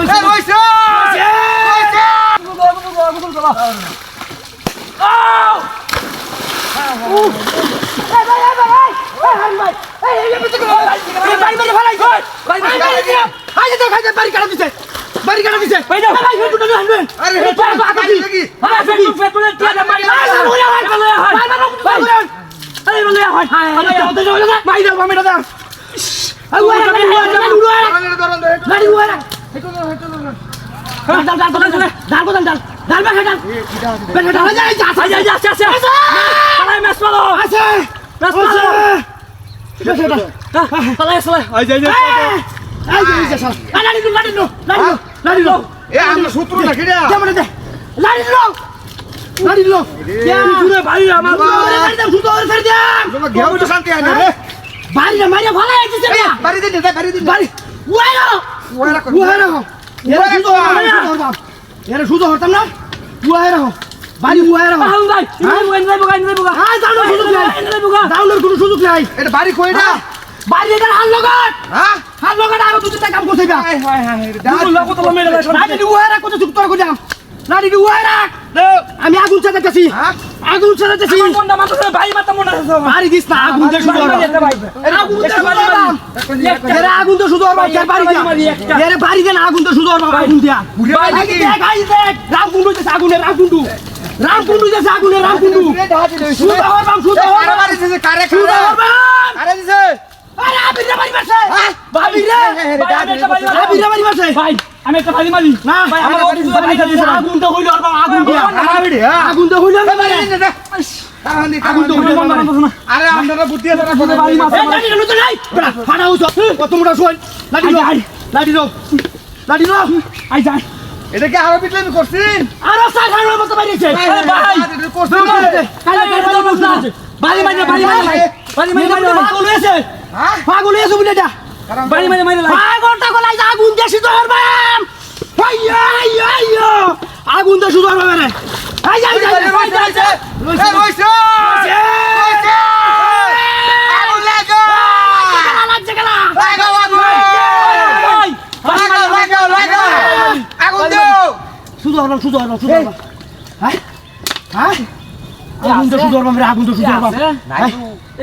এই হইছে আরে এটা কি ধরনের ধরন এ আমরা সূত্র নাকি রে তোমরা ঘেউ তো শান্তি আনে রে। বাড়িটা মারিয়া ভালো হয়েছে বাড়ি দিন দে বাড়ি দিন বাড়ি। এরা এরা সুযোগ নাই। দাউনের কোনো সুযোগ নাই। এটা বাড়ি কই না বাড়ি এটা হাল লগত হ্যাঁ হাল লগত আরও দুটা কাম করতে কত আমি আগুন চালাতেছি হ্যাঁ? আগুন চালাতেছি বাড়ি দিস না আগুন হরতাম এরা আগুন তো শুধু হরতাম এর বাড়ি দিয়া এর বাড়ি দেন আগুন তো শুধু হরতাম আগুন দিয়া ঘুরে ভাই নাকি দেখ আই দেখ রামকুন্ডু দেশ আগুনের রামকুন্ডু রামকুন্ডু দেশ আগুনের রামকুন্ডু শুধু হরতাম শুধু কারে হরতাম কারে কারে দিছে আরে আবির রে বাড়ি মারছে হ্যাঁ? বাবির রে আবির রে বাড়ি মারছে আমি একটা ভালি মারি না আমার। আগুন তো হইল হরতাম আগুন দিয়া হ্যাঁ আগুন তো হইল বাড়ি আগুন আরে আমরা বুদ্ধি আছে না কথা বাড়ি মাছ। এই লাঠি রে নতুন নাই ফাটা হইছো কত মোটা শুন লাঠি লো লাঠি লো লাঠি লো আই যাই এটা কি আরও বিটলে আমি আরও সাধারণ মতো বাড়িয়েছে ভাই। করছিন বাড়ি মাইরে বাড়ি মাইরে বাড়ি মারি মারি পাগল হয়েছে হ্যাঁ পাগল হয়েছে বুঝলে এটা বাড়ি মারি মারি পাগলটা গলাই আগুন শুধু হরবাম আগুন হরবাম রে রইছে রইছে রইছে আগুন লাগো লাগছে গেলা লাগো আগুন লাগো লাগো লাগো আগুন দাও শুধু হরবাম শুধু হরবাম শুধু হরবাম হ্যাঁ? হ্যাঁ? আগুন শুধু হরবাম রে আগুন দিয়ে শুধু হরবাম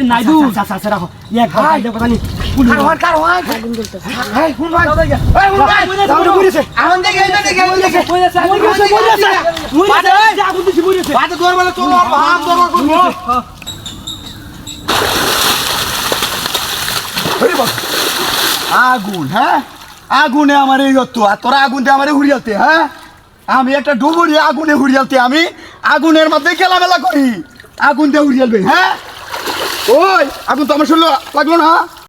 নাইদু। আচ্ছা আচ্ছা আচ্ছা রাখো। এক ভাই। এই আগুন দেখে আগুন দেখে বাদ বলে চলো হ্যাঁ। আগুনে আমার এই হতো আর তোরা আগুন দিয়ে আমার হুড়িয়াতে হ্যাঁ? আমি একটা ডুবুরি আগুনে হুড়িয়াতে আমি আগুনের মধ্যে খেলামেলা করি। আগুন দিয়ে হুড়িয়ালবে হ্যাঁ? ওই, আগুন তো আমার শুনলো লাগল না।